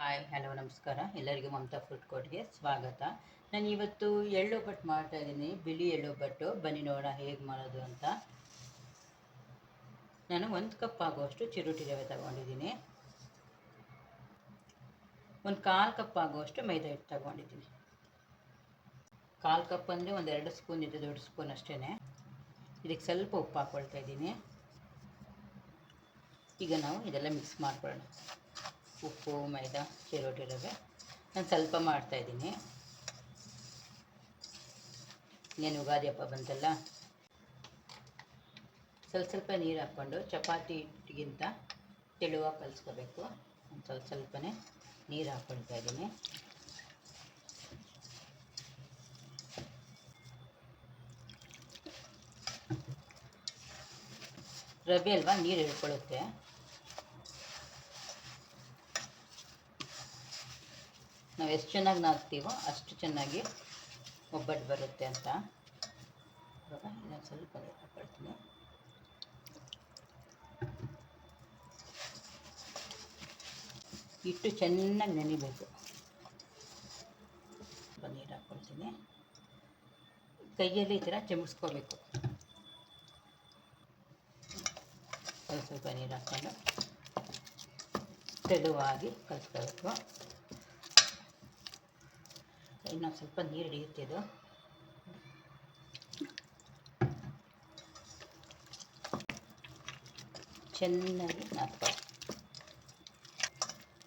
Hi, hello, ನಮಸ್ಕಾರ. ಎಲ್ಲರಿಗೂ Mamata food ಕೋರ್ಟ್ಗೆ ಸ್ವಾಗತ. ನಾನು ಇವತ್ತು ಎಳ್ಳೊಬ್ಬಟ್ಟು ಮಾಡ್ತಾ ಇದ್ದೀನಿ. ಬಿಳಿ ಎಳ್ಳೊಬ್ಬಟ್ಟು ಬನ್ನಿ ನೋಡೋಣ ಹೇಗೆ ಮಾಡೋದು ಅಂತ. ನಾನು ಒಂದು ಕಪ್ ಆಗುವಷ್ಟು ಚಿರುಟಿ ರವೆ ತಗೊಂಡಿದ್ದೀನಿ. ಒಂದು ಕಾಲು ಕಪ್ ಆಗುವಷ್ಟು ಮೈದಾ ಹಿಟ್ಟು ತಗೊಂಡಿದ್ದೀನಿ. ಕಾಲು ಕಪ್ ಅಂದರೆ ಒಂದು ಎರಡು ಸ್ಪೂನ್ ಇದೆ ದೊಡ್ಡ ಸ್ಪೂನ್ ಅಷ್ಟೇ ಇದಕ್ಕೆ ಸ್ವಲ್ಪ ಉಪ್ಪು ಹಾಕ್ಕೊಳ್ತಾ ಇದ್ದೀನಿ. ಈಗ ನಾವು ಇದೆಲ್ಲ ಮಿಕ್ಸ್ ಮಾಡ್ಕೊಳ್ಳೋಣ. ಉಪ್ಪು, ಮೈದಾ, ಚಿರೋಟಿ ರವೆ. ನಾನು ಸ್ವಲ್ಪ ಮಾಡ್ತಾಯಿದ್ದೀನಿ ಇನ್ನೇನು ಯುಗಾದಿ ಹಬ್ಬ ಬಂತಲ್ಲ? ಸ್ವಲ್ಪ ಸ್ವಲ್ಪ ನೀರು ಹಾಕ್ಕೊಂಡು ಚಪಾತಿ ಹಿಟ್ಟಿಗಿಂತ ತೆಳುವಾಗಿ ಕಲಿಸ್ಕೋಬೇಕು. ಸ್ವಲ್ಪ ಸ್ವಲ್ಪನೇ ನೀರು ಹಾಕ್ಕೊಳ್ತಾ ಇದ್ದೀನಿ. ರವೆ ಅಲ್ವಾ? ನೀರು ಹಿಡ್ಕೊಳ್ಳುತ್ತೆ ನಾವು ಎಷ್ಟು ಚೆನ್ನಾಗಿ ನಾದ್ತೀವೋ ಅಷ್ಟು ಚೆನ್ನಾಗಿ ಒಬ್ಬಟ್ಟು ಬರುತ್ತೆ ಅಂತ. ಇವಾಗ ಇನ್ನೊಂದು ಸ್ವಲ್ಪ ಇಟ್ಟು ಹಿಟ್ಟು ಚೆನ್ನಾಗಿ ನೆನಿಬೇಕು. ನೀರು ಹಾಕ್ಕೊಳ್ತೀನಿ ಕೈಯಲ್ಲಿ ಈ ಥರ ಚಮಿಸ್ಕೋಬೇಕು. ಸ್ವಲ್ಪ ನೀರು ಹಾಕ್ಕೊಂಡು ತೆಳುವಾಗಿ ಕಲಿಸ್ಕೋಬೇಕು ಇನ್ನೊಂದು ಸ್ವಲ್ಪ ನೀರು ಹಿಡಿಯುತ್ತೆ ಇದು. ಚೆನ್ನಾಗಿ ನಾದ್ಕೊಳ್ಳಿ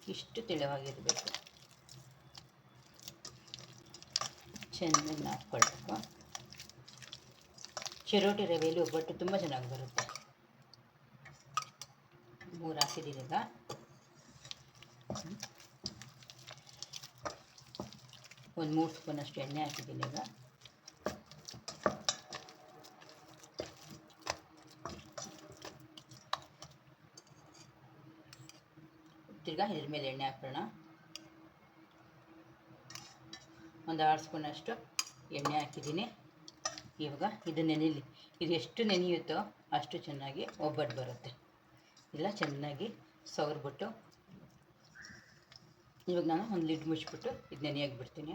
ಇಷ್ಟು ತೆಳುವಾಗಿರಬೇಕು. ಚೆನ್ನಾಗಿ ನಾದ್ಕೊಳ್ಬೇಕು. ಚಿರೋಟಿ ರವೆಯಲ್ಲಿ ಒಬ್ಬಟ್ಟು ತುಂಬ ಚೆನ್ನಾಗಿ ಬರುತ್ತೆ. ಮೂರು ಹಾಕಿದ್ದೀನಿ ಈಗ ಒಂದು ಮೂರು ಸ್ಪೂನಷ್ಟು ಎಣ್ಣೆ ಹಾಕಿದ್ದೀನಿ ಈಗ. ತಿರ್ಗಾ ಇದ್ರ ಮೇಲೆ ಎಣ್ಣೆ ಹಾಕೋಣ ಒಂದು ಆರು ಸ್ಪೂನಷ್ಟು ಎಣ್ಣೆ ಹಾಕಿದ್ದೀನಿ. ಇವಾಗ ಇದು ನೆನೆಯಲಿ ಇದು ಎಷ್ಟು ನೆನೆಯುತ್ತೋ ಅಷ್ಟು ಚೆನ್ನಾಗಿ ಒಬ್ಬಟ್ಟು ಬರುತ್ತೆ. ಇಲ್ಲ ಚೆನ್ನಾಗಿ ಸವರ್ಬಿಟ್ಟು ಇವಾಗ ನಾನು ಒಂದು ಲಿಡ್ ಮುಚ್ಚಿಬಿಟ್ಟು ಇದು ನೆನೆಯಾಗಿ ಬಿಡ್ತೀನಿ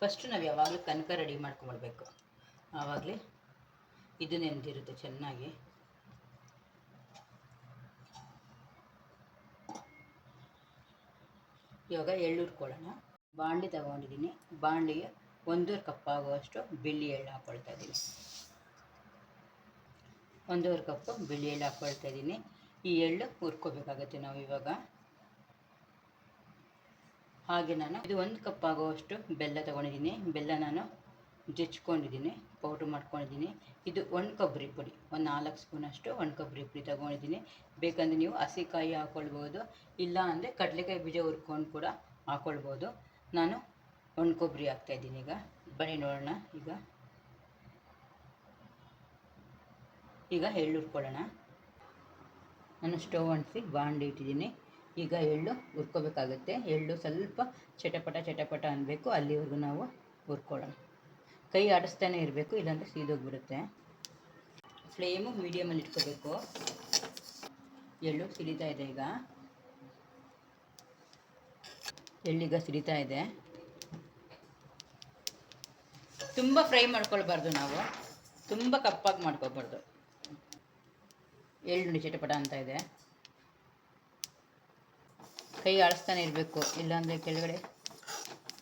ಫಸ್ಟು ನಾವು ಯಾವಾಗಲೂ ಕನಕ ರೆಡಿ ಮಾಡ್ಕೊಂಬಿಡ್ಬೇಕು. ಆವಾಗಲೇ ಇದು ನೆನೆದಿರುತ್ತೆ ಚೆನ್ನಾಗಿ. ಇವಾಗ ಎಳ್ಳು ಕೊಡೋಣ. ಬಾಣಲಿ ತಗೊಂಡಿದ್ದೀನಿ. ಬಾಣಲಿಗೆ ಒಂದೂವರೆ ಕಪ್ ಆಗುವಷ್ಟು ಬಿಳಿ ಎಳ್ಳು ಹಾಕ್ಕೊಳ್ತಾ ಇದ್ದೀನಿ. ಒಂದೂವರೆ ಕಪ್ಪು ಬಿಳಿ ಎಳ್ಳು ಹಾಕ್ಕೊಳ್ತಾ ಇದ್ದೀನಿ. ಈ ಎಳ್ಳು ಹುರ್ಕೋಬೇಕಾಗತ್ತೆ ನಾವು ಇವಾಗ. ಹಾಗೆ ನಾನು ಇದು ಒಂದು ಕಪ್ ಆಗುವಷ್ಟು ಬೆಲ್ಲ ತಗೊಂಡಿದ್ದೀನಿ. ಬೆಲ್ಲ ನಾನು ಜಚ್ಕೊಂಡಿದ್ದೀನಿ ಪೌಡ್ರ್ ಮಾಡ್ಕೊಂಡಿದ್ದೀನಿ. ಇದು ಒಣ ಕೊಬ್ಬರಿ ಪುಡಿ, ಒಂದು ನಾಲ್ಕು ಸ್ಪೂನಷ್ಟು ಒಣ ಕೊಬ್ಬರಿ ಪುಡಿ ತಗೊಂಡಿದ್ದೀನಿ. ಬೇಕಂದರೆ ನೀವು ಹಸಿಕಾಯಿ ಹಾಕ್ಕೊಳ್ಬೋದು ಇಲ್ಲ ಅಂದರೆ ಕಡಲೆಕಾಯಿ ಬೀಜ ಹುರ್ಕೊಂಡು ಕೂಡ ಹಾಕ್ಕೊಳ್ಬೋದು ನಾನು ಒಣ ಕೊಬ್ಬರಿ ಹಾಕ್ತಾಯಿದ್ದೀನಿ ಈಗ. ಬನ್ನಿ ನೋಡೋಣ ಈಗ. ಈಗ ಎಳ್ಳು ಹುರ್ಕೊಳ್ಳೋಣ. ನಾನು ಸ್ಟವ್ ಅಂಟಿಸಿ ಬಾಂಡಿ ಇಟ್ಟಿದ್ದೀನಿ. ಈಗ ಎಳ್ಳು ಹುರ್ಕೋಬೇಕಾಗುತ್ತೆ. ಎಳ್ಳು ಸ್ವಲ್ಪ ಚಟಪಟ ಚಟಪಟ ಅನ್ನಬೇಕು ಅಲ್ಲಿವರೆಗೂ ನಾವು ಹುರ್ಕೊಳ್ಳೋಣ. ಕೈ ಆಡಿಸ್ತಾನೆ ಇರಬೇಕು, ಇಲ್ಲಾಂದರೆ ಸೀದೋಗ್ಬಿಡುತ್ತೆ. ಫ್ಲೇಮು ಮೀಡಿಯಮಲ್ಲಿ ಇಟ್ಕೋಬೇಕು. ಎಳ್ಳು ಸಿಡಿತಾ ಇದೆ ಈಗ. ಎಳ್ಳೀಗ ಸಿಡಿತಾ ಇದೆ. ತುಂಬ ಫ್ರೈ ಮಾಡ್ಕೊಳ್ಬಾರ್ದು ನಾವು. ತುಂಬ ಕಪ್ಪಾಗಿ ಮಾಡ್ಕೋಬಾರ್ದು ಎಳ್ಳು ಚಟಪಟ ಅಂತ ಇದೆ. ಕೈ ಆಡಿಸ್ತಾನೆ ಇರಬೇಕು, ಇಲ್ಲಾಂದರೆ ಕೆಳಗಡೆ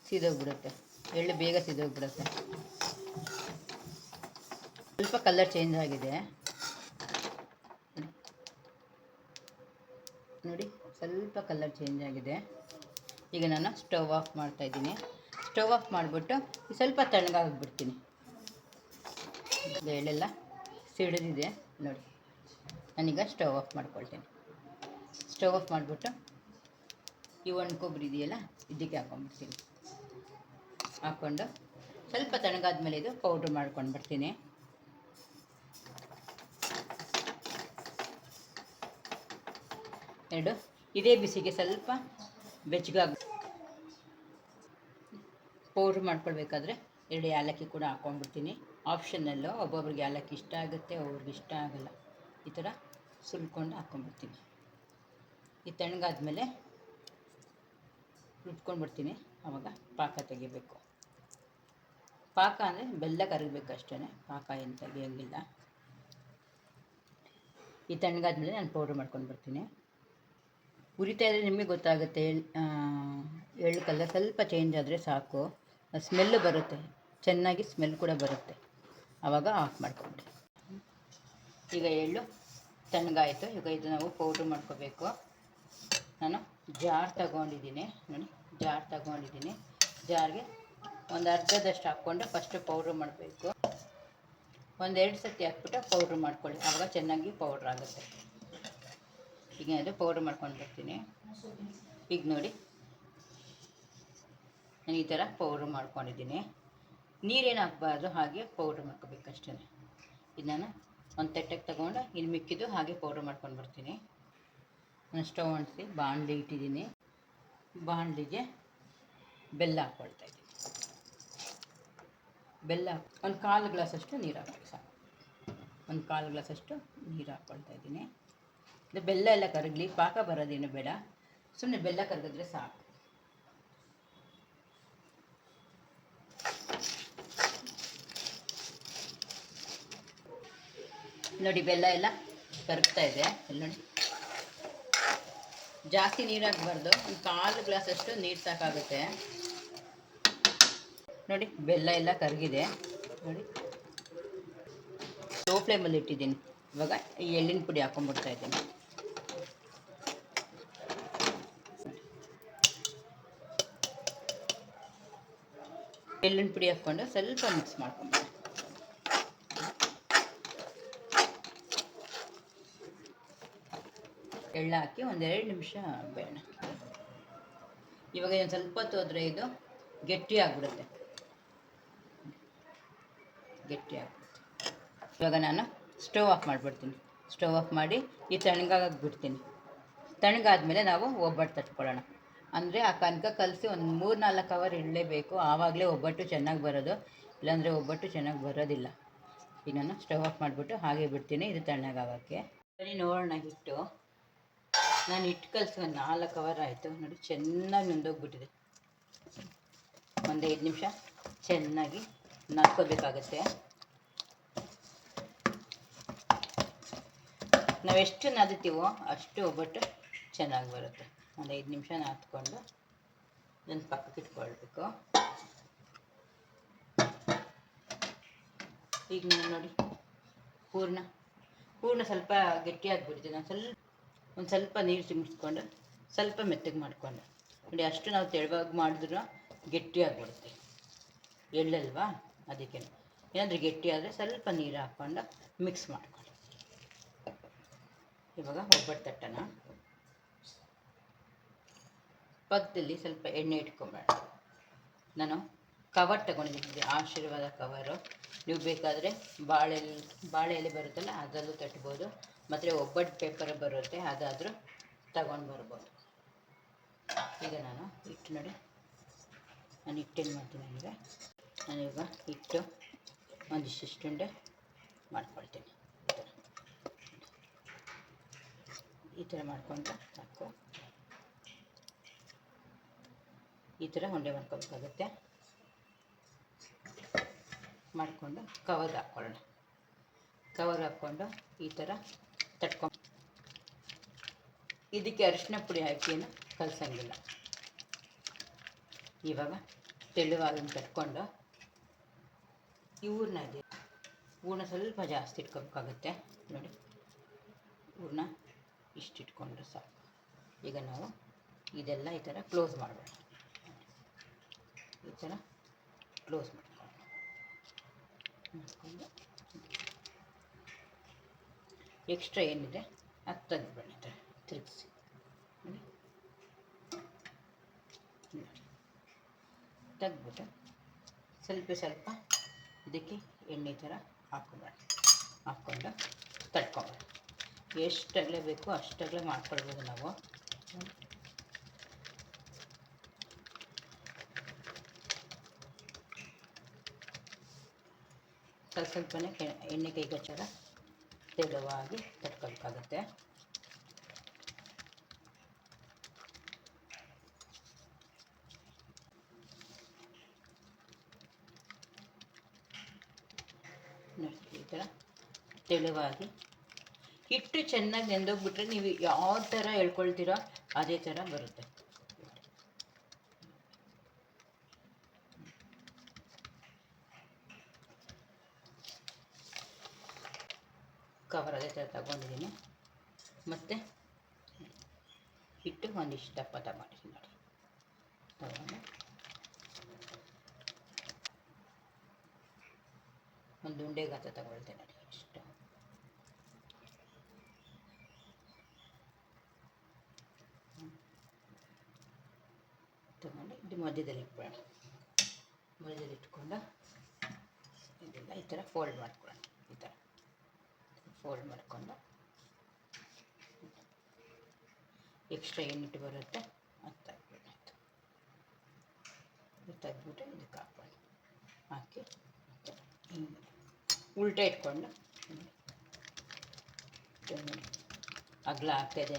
ಸೀದೋಗ್ಬಿಡುತ್ತೆ. ಎಳ್ಳು ಬೇಗ ಸೀದೋಗ್ಬಿಡುತ್ತೆ. ಸ್ವಲ್ಪ ಕಲರ್ ಚೇಂಜ್ ಆಗಿದೆ. ನೋಡಿ, ಸ್ವಲ್ಪ ಕಲರ್ ಚೇಂಜ್ ಆಗಿದೆ. ಈಗ ನಾನು ಸ್ಟವ್ ಆಫ್ ಮಾಡ್ತಾ ಇದ್ದೀನಿ. ಸ್ಟವ್ ಆಫ್ ಮಾಡಿಬಿಟ್ಟು ಸ್ವಲ್ಪ ತಣ್ಣಗಾಗ್ಬಿಡ್ತೀನಿ. ಎಳ್ಳೆಲ್ಲ ಸಿಡಿದಿದೆ, ನೋಡಿ. ನಾನೀಗ ಸ್ಟವ್ ಆಫ್ ಮಾಡ್ಕೊಳ್ತೀನಿ. ಸ್ಟವ್ ಆಫ್ ಮಾಡಿಬಿಟ್ಟು ಈ ಒಣ ಕೊಬ್ಬರಿ ಇದೆಯಲ್ಲ, ಇದಕ್ಕೆ ಹಾಕೊಂಡ್ಬಿಡ್ತೀನಿ. ಹಾಕ್ಕೊಂಡು ಸ್ವಲ್ಪ ತಣ್ಣಗಾದ್ಮೇಲೆ ಇದು ಪೌಡ್ರ್ ಮಾಡ್ಕೊಂಡು ಬರ್ತೀನಿ ಎರಡು, ಇದೇ ಬಿಸಿಗೆ ಸ್ವಲ್ಪ ಬೆಚ್ಚಗಾಗಿ ಪೌಡ್ರ್ ಮಾಡ್ಕೊಳ್ಬೇಕಾದ್ರೆ ಎರಡು ಏಲಕ್ಕಿ ಕೂಡ ಹಾಕ್ಕೊಂಡ್ಬಿಡ್ತೀನಿ ಆಪ್ಷನಲ್ಲು ಒಬ್ಬೊಬ್ರಿಗೆ ಏಲಕ್ಕಿ ಇಷ್ಟ ಆಗುತ್ತೆ ಒಬ್ಬೊಬ್ರಿಗೆ ಇಷ್ಟ ಆಗಲ್ಲ. ಈ ಥರ ಸುಲ್ಕೊಂಡು ಹಾಕ್ಕೊಂಡ್ಬಿಡ್ತೀನಿ ಈ ತಣ್ಣಗಾದ್ಮೇಲೆ ರುಬ್ಕೊಂಡ್ಬಿಡ್ತೀನಿ ಆವಾಗ ಪಾಕ ತೆಗಿಬೇಕು. ಪಾಕ ಅಂದರೆ ಬೆಲ್ಲ ಕರಗಬೇಕು ಅಷ್ಟೇ ಪಾಕ ಏನು ತೆಗಿಯೋಂಗಿಲ್ಲ. ಈ ತಣ್ಣಗಾದ್ಮೇಲೆ ನಾನು ಪೌಡ್ರ್ ಮಾಡ್ಕೊಂಡು ಬರ್ತೀನಿ ಉರಿತಾ ಇದ್ದರೆ ನಿಮಗೆ ಗೊತ್ತಾಗುತ್ತೆ ಎಳ್- ಎಳ್ಳು ಕಲರ್ ಸ್ವಲ್ಪ ಚೇಂಜ್ ಆದರೆ ಸಾಕು. ಸ್ಮೆಲ್ಲು ಬರುತ್ತೆ, ಚೆನ್ನಾಗಿ ಸ್ಮೆಲ್ ಕೂಡ ಬರುತ್ತೆ. ಆವಾಗ ಆಫ್ ಮಾಡ್ಕೊಂಡೆ ಈಗ ಎಳ್ಳು ತಣ್ಣಗಾಯಿತು. ಈಗ ಇದು ನಾವು ಪೌಡ್ರ್ ಮಾಡ್ಕೋಬೇಕು. ನಾನು ಜಾರ್ ತಗೊಂಡಿದ್ದೀನಿ. ನೋಡಿ ಜಾರ್ ತಗೊಂಡಿದ್ದೀನಿ. ಜಾರ್ಗೆ ಒಂದು ಅರ್ಧದಷ್ಟು ಹಾಕ್ಕೊಂಡು ಫಸ್ಟು ಪೌಡ್ರ್ ಮಾಡಬೇಕು. ಒಂದೆರಡು ಸತಿ ಹಾಕ್ಬಿಟ್ಟು ಪೌಡ್ರ್ ಮಾಡ್ಕೊಳ್ಳಿ. ಆವಾಗ ಚೆನ್ನಾಗಿ ಪೌಡ್ರ್ ಆಗುತ್ತೆ. ಈಗ ಅದು ಪೌಡ್ರ್ ಮಾಡ್ಕೊಂಡು ಬರ್ತೀನಿ. ಈಗ ನೋಡಿ, ನಾನು ಈ ಥರ ಪೌಡ್ರ್ ಮಾಡ್ಕೊಂಡಿದ್ದೀನಿ. ನೀರೇನು ಹಾಕ್ಬಾರ್ದು, ಹಾಗೆ ಪೌಡ್ರ್ ಮಾಡ್ಕೋಬೇಕಷ್ಟೇ ಇದು ನಾನು ಒಂದು ತಟ್ಟೆಗೆ ತಗೊಂಡು ಇನ್ನು ಮಿಕ್ಕಿದ್ದು ಹಾಗೆ ಪೌಡ್ರ್ ಮಾಡ್ಕೊಂಡು ಬರ್ತೀನಿ. ನಾನು ಸ್ಟವ್ ಅಂಟಿಸಿ, ಬಾಣಲಿ ಇಟ್ಟಿದ್ದೀನಿ. ಬಾಣಲಿಗೆ ಬೆಲ್ಲ ಹಾಕ್ಕೊಳ್ತಾ ಇದ್ದೀನಿ. ಬೆಲ್ಲ ಒಂದು ಕಾಲು ಗ್ಲಾಸಷ್ಟು ನೀರು ಹಾಕಿ ಸಾಕು. ಒಂದು ಕಾಲು ಗ್ಲಾಸಷ್ಟು ನೀರು ಹಾಕ್ಕೊಳ್ತಾ ಇದ್ದೀನಿ. ಇದು ಬೆಲ್ಲ ಎಲ್ಲ ಕರಗಲಿ, ಪಾಕ ಬರೋದೇನು ಬೇಡ. ಸುಮ್ಮನೆ ಬೆಲ್ಲ ಕರಗಿದ್ರೆ ಸಾಕು. ನೋಡಿ, ಬೆಲ್ಲ ಎಲ್ಲ ಕರಗ್ತಾ ಇದೆ. ಇಲ್ಲಿ ನೋಡಿ. ಜಾಸ್ತಿ ನೀರು ಹಾಕ್ಬಾರ್ದು ಒಂದು ಕಾಲು ಗ್ಲಾಸಷ್ಟು ನೀರು ಸಾಕಾಗುತ್ತೆ. ನೋಡಿ, ಬೆಲ್ಲ ಎಲ್ಲ ಕರಗಿದೆ. ನೋಡಿ. ಲೋ ಫ್ಲೇಮಲ್ಲಿ ಇಟ್ಟಿದ್ದೀನಿ. ಇವಾಗ ಈ ಎಳ್ಳಿನ ಪುಡಿ ಹಾಕೊಂಡ್ಬಿಡ್ತಾ ಇದ್ದೀನಿ. ಎಳ್ಳಿನ ಪುಡಿ ಹಾಕ್ಕೊಂಡು ಸ್ವಲ್ಪ ಮಿಕ್ಸ್ ಮಾಡ್ಕೊಂಬಿಡಿ ಎಳ್ಳು ಹಾಕಿ ಒಂದೆರಡು ನಿಮಿಷ ಬೇಡ ಇವಾಗ ಒಂದು ಸ್ವಲ್ಪ ಹೋದರೆ ಇದು ಗಟ್ಟಿ ಆಗಿಬಿಡುತ್ತೆ. ಗಟ್ಟಿ ಆಗ್ಬಿಡುತ್ತೆ. ಇವಾಗ ನಾನು ಸ್ಟವ್ ಆಫ್ ಮಾಡಿಬಿಡ್ತೀನಿ. ಸ್ಟವ್ ಆಫ್ ಮಾಡಿ ಈ ತಣ್ಣಗಾಗಕ್ಕೆ ಬಿಡ್ತೀನಿ ತಣ್ಣಗಾದ್ಮೇಲೆ ನಾವು ಒಬ್ಬಟ್ಟು ತಟ್ಕೊಳ್ಳೋಣ. ಅಂದರೆ ಆ ಕನಕ ಕಲಸಿ ಒಂದು ಮೂರು ನಾಲ್ಕು ಅವರ್ ಇಡಲೇಬೇಕು ಆವಾಗಲೇ ಒಬ್ಬಟ್ಟು ಚೆನ್ನಾಗಿ ಬರೋದು. ಇಲ್ಲಾಂದರೆ ಒಬ್ಬಟ್ಟು ಚೆನ್ನಾಗಿ ಬರೋದಿಲ್ಲ. ಈಗ ನಾನು ಸ್ಟವ್ ಆಫ್ ಮಾಡಿಬಿಟ್ಟು ಹಾಗೆ ಬಿಡ್ತೀನಿ. ಇದು ತಣ್ಣಗಾಗೋಕ್ಕೆ. ಸರಿ, ನೋಡೋಣ ಹಿಟ್ಟು. ನಾನು ಇಟ್ಟು ಕಲಿಸ್ಕೊಂಡು ನಾಲ್ಕು ಅವರ್ ಆಯಿತು. ನೋಡಿ ಚೆನ್ನಾಗಿ ನೊಂದೋಗ್ಬಿಟ್ಟಿದೆ. ಒಂದು ಐದು ನಿಮಿಷ ಚೆನ್ನಾಗಿ ನಾದ್ಕೋಬೇಕಾಗತ್ತೆ ನಾವೆಷ್ಟು ನಾದುತ್ತೀವೋ ಅಷ್ಟು ಒಬ್ಬಟ್ಟು ಚೆನ್ನಾಗಿ ಬರುತ್ತೆ. ಒಂದು ಐದು ನಿಮಿಷ ನಾದ್ಕೊಂಡು ನನ್ನ ಪಕ್ಕಕ್ಕೆ ಇಟ್ಕೊಳ್ಬೇಕು. ಈಗ ನೋಡಿ ಹೂರ್ಣ ಹೂರ್ಣ ಸ್ವಲ್ಪ ಗಟ್ಟಿಯಾಗಿಬಿಡ್ತೀನಿ ನಾನು ಸ್ವಲ್ಪ ಒಂದು ಸ್ವಲ್ಪ ನೀರು ಚಿಮಿಸ್ಕೊಂಡು ಸ್ವಲ್ಪ ಮೆತ್ತಗೆ ಮಾಡಿಕೊಂಡು. ನೋಡಿ, ಅಷ್ಟು ನಾವು ತೆಳುವಾಗಿ ಮಾಡಿದ್ರು ಗಟ್ಟಿಯಾಗ್ಬಿಡುತ್ತೆ. ಎಳ್ಳಲ್ವಾ? ಅದಕ್ಕೆ. ಏನಾದರೂ ಗಟ್ಟಿಯಾದರೆ ಸ್ವಲ್ಪ ನೀರು ಹಾಕ್ಕೊಂಡು ಮಿಕ್ಸ್ ಮಾಡ್ಕೊಳ್ಳಿ. ಇವಾಗ ಒಬ್ಬಟ್ಟು ತಟ್ಟಣ. ಪಕ್ಕದಲ್ಲಿ ಸ್ವಲ್ಪ ಎಣ್ಣೆ ಇಟ್ಕೊಂಬೇಡ ನಾನು ಕವರ್ ತಗೊಂಡಿದ್ದೀನಿ, ಆಶೀರ್ವಾದ ಕವರು ನೀವು ಬೇಕಾದರೆ ಬಾಳೆ ಬಾಳೆ ಎಲೆ ಬರುತ್ತಲ್ಲ, ಅದರಲ್ಲೂ ತಟ್ಬೋದು. ಮತ್ತು ಒಬ್ಬಟ್ಟು ಪೇಪರ್ ಬರುತ್ತೆ, ಅದಾದರೂ ತಗೊಂಡು ಬರ್ಬೋದು. ಈಗ ನಾನು ಹಿಟ್ಟು ನೋಡಿ. ನಾನು ಹಿಟ್ಟೇನು ಮಾಡ್ತೀನಿ ಅಂದರೆ ನಾನೀಗ ಹಿಟ್ಟು ಒಂದಿಷ್ಟುಂಡೆ ಮಾಡ್ಕೊಳ್ತೀನಿ. ಈ ಥರ ಈ ಥರ ಮಾಡ್ಕೊಂಡು ಸಾಕು. ಈ ಥರ ಉಂಡೆ ಮಾಡ್ಕೋಬೇಕಾಗುತ್ತೆ. ಮಾಡಿಕೊಂಡು ಕವರ್ ಹಾಕ್ಕೊಳ್ಳೋಣ ಕವರ್ ಹಾಕ್ಕೊಂಡು ಈ ಥರ ತಟ್ಕೊಂಡು ಇದಕ್ಕೆ ಅರಿಶಿನ ಪುಡಿ ಹಾಕಿನ ಕಲಸಂಗಿಲ್ಲ. ಇವಾಗ ತೆಳುವಾಗಿ ತಟ್ಕೊಂಡು ಇವ್ರನ್ನ ಇದೆ ಹೂರ್ಣ ಸ್ವಲ್ಪ ಜಾಸ್ತಿ ಇಟ್ಕೋಬೇಕಾಗುತ್ತೆ. ನೋಡಿ ಹೂರ್ಣ ಇಷ್ಟು ಇಟ್ಕೊಂಡ್ರೆ ಸಾಕು. ಈಗ ನಾವು ಇದೆಲ್ಲ ಈ ಥರ ಕ್ಲೋಸ್ ಮಾಡಬೇಡ ಈ ಥರ ಕ್ಲೋಸ್ ಮಾಡ್ಕೊಂಡು ಎಕ್ಸ್ಟ್ರಾ ಏನಿದೆ? ಅದು ಥರ ತಿರುಗಿಸಿ ನೋಡಿ ಸ್ವಲ್ಪ ಸ್ವಲ್ಪ ಇದಕ್ಕೆ ಎಣ್ಣೆ ಥರ ಹಾಕ್ಕೊಬೇಡ. ಹಾಕ್ಕೊಂಡು ತಡ್ಕೊಬೇಡಿ. ಎಷ್ಟಾಗಲೇ ಬೇಕು ಅಷ್ಟಾಗಲೇ ಮಾಡ್ಕೊಳ್ಬೋದು ನಾವು. ಸ್ವಲ್ಪ ಸ್ವಲ್ಪನೇ ಎಣ್ಣೆ ಕೈ ಗಚ್ಚರ ತೆಳುವಾಗಿ ತಟ್ಕೊಳ್ಬೇಕಾಗತ್ತೆ. ಈ ಥರ ತೆಳುವಾಗಿ. ಹಿಟ್ಟು ಚೆನ್ನಾಗಿ ನೆಂದೋಗ್ಬಿಟ್ರೆ ನೀವು ಯಾವ ತರ ಹೇಳ್ಕೊಳ್ತೀರೋ ಅದೇ ತರ ಬರುತ್ತೆ. ಕವರ್ ಅದೇ ಥರ ತಗೊಂಡಿದ್ದೀನಿ. ಮತ್ತು ಹಿಟ್ಟು ಒಂದಿಷ್ಟು ದಪ್ಪ ತಗೊಂಡಿದ್ದೀನಿ ನೋಡಿ. ತಗೊಂಡು. ಒಂದು ಉಂಡೆ ಗಾತ್ರ ತಗೊಳ್ತೇನೆ ನೋಡಿ ಇಷ್ಟು. ತಗೊಂಡು ಇದು ಮಧ್ಯದಲ್ಲಿ ಇಟ್ಬಿಡೋಣ ಮಧ್ಯದಲ್ಲಿ ಇಟ್ಕೊಂಡು ಇದೆಲ್ಲ ಈ ಥರ ಫೋಲ್ಡ್ ಮಾಡ್ಕೊಳ್ಳೋಣ, ಈ ಥರ. ಫೋಲ್ಡ್ ಮಾಡಿಕೊಂಡು ಎಕ್ಸ್ಟ್ರಾ ಏನಿಟ್ಟು ಬರುತ್ತೆ ಅದು ತೆಗ್ಬಿಡೋಣ ಇದು ತೆಗ್ದ್ಬಿಟ್ಟು ಇದಕ್ಕೆ ಹಾಕ್ಕೊಳ್ಳಿ ಹಾಕಿ ಮತ್ತೆ ಹಿಂಗೆ ಉಲ್ಟಾ ಇಟ್ಕೊಂಡು ಅಗಲ ಆಗ್ತಾಯಿದೆ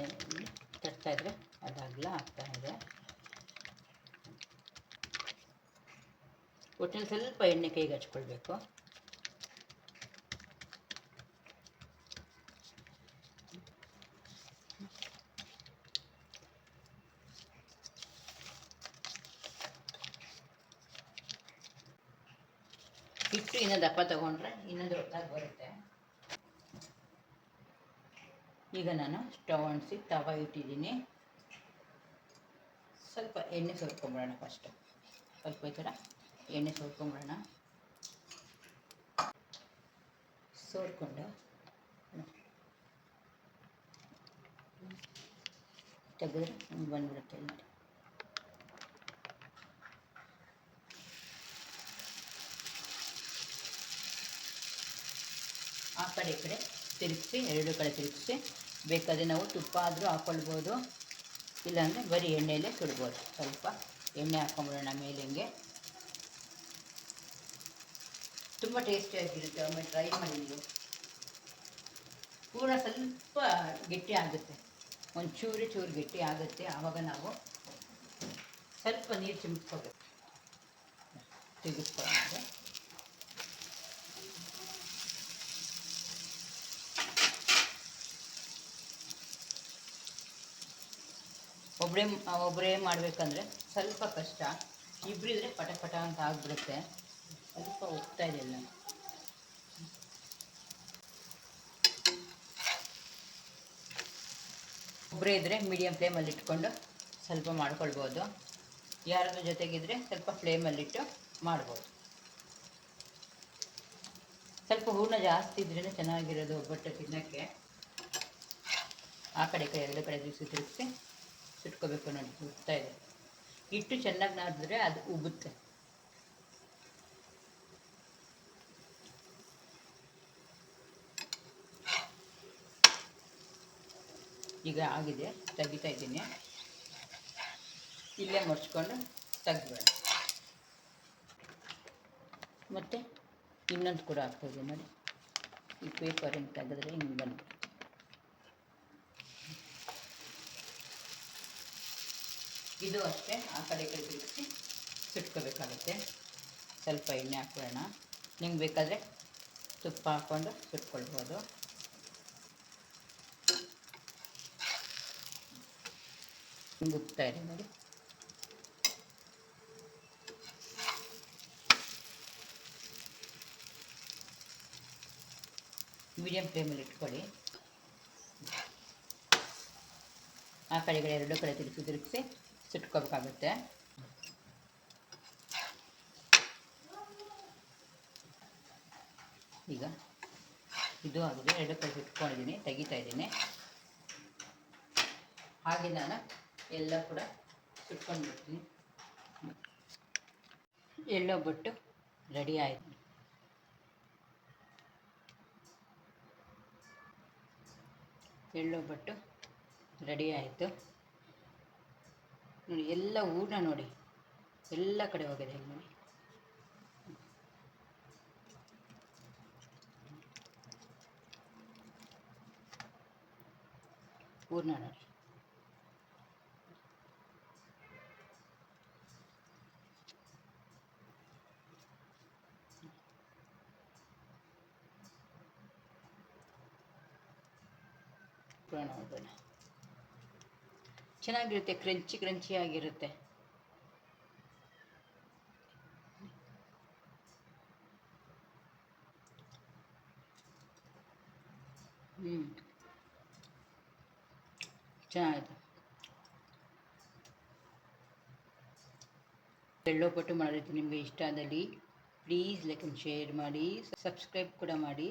ತಟ್ತಾ ಇದ್ರೆ ಅದು ಅಗಲ ಆಗ್ತಾಯಿದೆ ಒಟ್ಟಿನಲ್ಲಿ ಸ್ವಲ್ಪ ಎಣ್ಣೆ ಕೈಗೆ ಹಚ್ಕೊಳ್ಬೇಕು ಹಿಟ್ಟು ಇನ್ನೂ ದಪ್ಪ ತಗೊಂಡ್ರೆ ಇನ್ನೂ ದೊಡ್ಡದಾಗಿ ಬರುತ್ತೆ ಈಗ ನಾನು ಅಂಟಿಸಿ ತವ ಇಟ್ಟಿದ್ದೀನಿ. ಸ್ವಲ್ಪ ಎಣ್ಣೆ ಸುರ್ಕೊಂಬಿಡೋಣ ಫಸ್ಟು ಸ್ವಲ್ಪ ಈ ಥರ ಎಣ್ಣೆ ಸುರ್ಕೊಂಬಿಡೋಣ ಸೋರ್ಕೊಂಡು ತೆಗೆದ್ರೆ ಬಂದ್ಬಿಡುತ್ತೆ ನೋಡಿ. ಆ ಕಡೆ ಈ ಕಡೆ ತಿರುಗಿಸಿ, ಎರಡು ಕಡೆ ತಿರುಗಿಸಿ. ಬೇಕಾದರೆ ನಾವು ತುಪ್ಪ ಆದರೂ ಹಾಕ್ಕೊಳ್ಬೋದು ಇಲ್ಲಾಂದರೆ ಬರೀ ಎಣ್ಣೆಯಲ್ಲೇ ಸುಡ್ಬೋದು. ಸ್ವಲ್ಪ ಎಣ್ಣೆ ಹಾಕ್ಕೊಂಬಿಡೋಣ ಮೇಲೆ ಹಿಂಗೆ. ತುಂಬ ಟೇಸ್ಟಿಯಾಗಿರುತ್ತೆ ಒಮ್ಮೆ ಟ್ರೈ ಮಾಡಿ ನೀವು. ಪೂರ ಸ್ವಲ್ಪ ಗಟ್ಟಿ ಆಗುತ್ತೆ. ಒಂದು ಚೂರು ಚೂರು ಗಟ್ಟಿ ಆಗುತ್ತೆ ಆವಾಗ ನಾವು ಸ್ವಲ್ಪ ನೀರು ಚಿಮ್ಸ್ಕೋಬೇಕು ತೆಗೆಸ್ಕೊಳ್ಳೋದು ಒಬ್ಬರೇ ಒಬ್ಬರೇ ಮಾಡಬೇಕಂದ್ರೆ ಸ್ವಲ್ಪ ಕಷ್ಟ. ಇಬ್ಬರಿದ್ರೆ ಪಟ ಪಟ ಅಂತ ಆಗಿಬಿಡುತ್ತೆ. ಸ್ವಲ್ಪ ಹೋಗ್ತಾ ಇದೆಯಲ್ಲ ಒಬ್ಬರೇ ಇದ್ದರೆ ಮೀಡಿಯಮ್ ಫ್ಲೇಮಲ್ಲಿ ಇಟ್ಕೊಂಡು ಸ್ವಲ್ಪ ಮಾಡ್ಕೊಳ್ಬೋದು. ಯಾರಾದ್ರೂ ಜೊತೆಗಿದ್ರೆ ಸ್ವಲ್ಪ ಫ್ಲೇಮಲ್ಲಿಟ್ಟು ಮಾಡ್ಬೋದು. ಸ್ವಲ್ಪ ಹೂರ್ಣ ಜಾಸ್ತಿ ಇದ್ರೇ ಚೆನ್ನಾಗಿರೋದು ಒಬ್ಬಟ್ಟು ತಿನ್ನೋಕ್ಕೆ. ಆ ಕಡೆ ಕಡೆ, ಎರಡು ಕಡೆ ತಿರುಗಿಸಿ. ಸುಟ್ಕೋಬೇಕು ನೋಡಿ ಉಬ್ತಾ ಇದೆ. ಹಿಟ್ಟು ಚೆನ್ನಾಗಿ ನಾದಿದ್ರೆ ಅದು ಉಬ್ಬುತ್ತೆ. ಈಗ ಆಗಿದೆ, ತೆಗಿತಾ ಇದ್ದೀನಿ. ಇಲ್ಲೇ ಮರ್ಚ್ಕೊಂಡು ತೆಗ್ದ್ಬೇಡ ಮತ್ತು ಇನ್ನೊಂದು ಕೂಡ ಹಾಕ್ತಾಯಿದ್ದೀನಿ ನೋಡಿ. ಈ ಪೇಪರ್ ಹಿಂಗೆ ತೆಗೆದ್ರೆ ಹಿಂಗೆ ಬಂದ್ಬಿಡುತ್ತೆ ಇದು ಅಷ್ಟೇ, ಆ ಕಡೆ ಕಡೆ ತಿರುಗಿಸಿ ಸುಟ್ಕೋಬೇಕಾಗುತ್ತೆ. ಸ್ವಲ್ಪ ಎಣ್ಣೆ ಹಾಕೋಣ ನಿಮ್ಗೆ ಬೇಕಾದರೆ ತುಪ್ಪ ಹಾಕ್ಕೊಂಡು ಸುಟ್ಕೊಳ್ಬೋದು. ಉಪ್ತಾ ಇದೆ ನೋಡಿ. ಮೀಡಿಯಮ್ ಫ್ಲೇಮಲ್ಲಿ ಇಟ್ಕೊಳ್ಳಿ. ಆ ಕಡೆಗಳ ಎರಡು ಕಡೆ ತಿರುಗಿಸಿ ತಿರುಗಿಸಿ. ಸುಟ್ಕೋಬೇಕಾಗುತ್ತೆ ಈಗ ಇದು ಆಗಿದೆ ಎರಡು ಕೈ ಇಟ್ಕೊಂಡಿದ್ದೀನಿ, ತೆಗಿತಾ ಇದ್ದೀನಿ. ಹಾಗೆ ನಾನು ಎಲ್ಲ ಕೂಡ ಸುಟ್ಕೊಂಡು ಬಿಡ್ತೀನಿ ಬಿಟ್ಟು ರೆಡಿ ಆಯಿತು. ಎಳ್ಳೊಬ್ಬಟ್ಟು ರೆಡಿ ಆಯಿತು. ನೋಡಿ ಎಲ್ಲ ಊಟ ನೋಡಿ ಎಲ್ಲ ಕಡೆ ಹೋಗಿದೆ ನೋಡಿ ಊರ್ನ ನೋಡಿ ಪ್ರಾಣ ಚೆನ್ನಾಗಿರುತ್ತೆ ಕ್ರಂಚಿ ಕ್ರಂಚಿ ಆಗಿರುತ್ತೆ. ಹ್ಞೂ ಚೆನ್ನಾಗಿದೆ. ಬೆಳ್ಳೋಪಟ್ಟು ಮಾಡಿದ್ದು ನಿಮಗೆ ಇಷ್ಟ ಆದಲ್ಲಿ ಪ್ಲೀಸ್ ಲೈಕ್ ಆ್ಯಂಡ್ ಶೇರ್ ಮಾಡಿ ಸಬ್ಸ್ಕ್ರೈಬ್ ಕೂಡ ಮಾಡಿ.